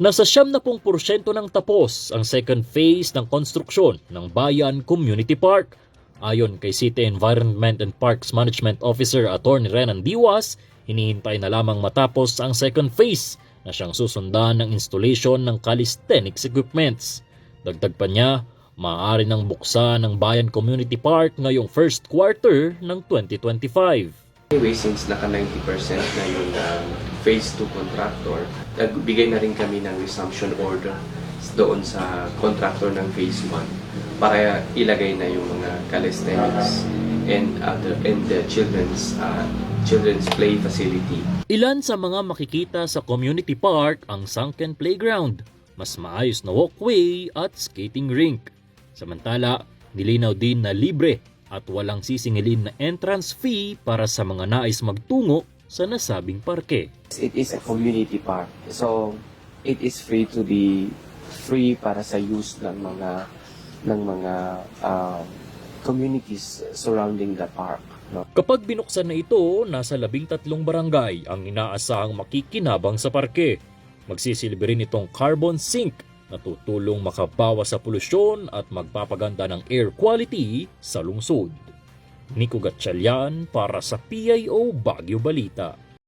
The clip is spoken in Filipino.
Nasa siyam na pong porsyento ng tapos ang second phase ng konstruksyon ng Bayan Community Park. Ayon kay City Environment and Parks Management Officer Attorney Renan Diwas, hinihintay na lamang matapos ang second phase na siyang susundan ng installation ng calisthenics equipments. Dagdag pa niya, maaari nang buksan ng Bayan Community Park ngayong first quarter ng 2025. Anyway, since naka 90% na yung um, phase 2 contractor, nagbigay na rin kami ng resumption order doon sa contractor ng phase 1 para ilagay na yung mga calisthenics and other and the children's uh, children's play facility. Ilan sa mga makikita sa community park ang sunken playground, mas maayos na walkway at skating rink. Samantala, nilinaw din na libre at walang sisingilin na entrance fee para sa mga nais magtungo sa nasabing parke. It is a community park. So, it is free to be free para sa use ng mga ng mga um, communities surrounding the park. No? Kapag binuksan na ito, nasa labing tatlong barangay ang inaasahang makikinabang sa parke. Magsisilbi rin itong carbon sink na tutulong makabawas sa polusyon at magpapaganda ng air quality sa lungsod. Nico Gatchalian para sa PIO Baguio Balita.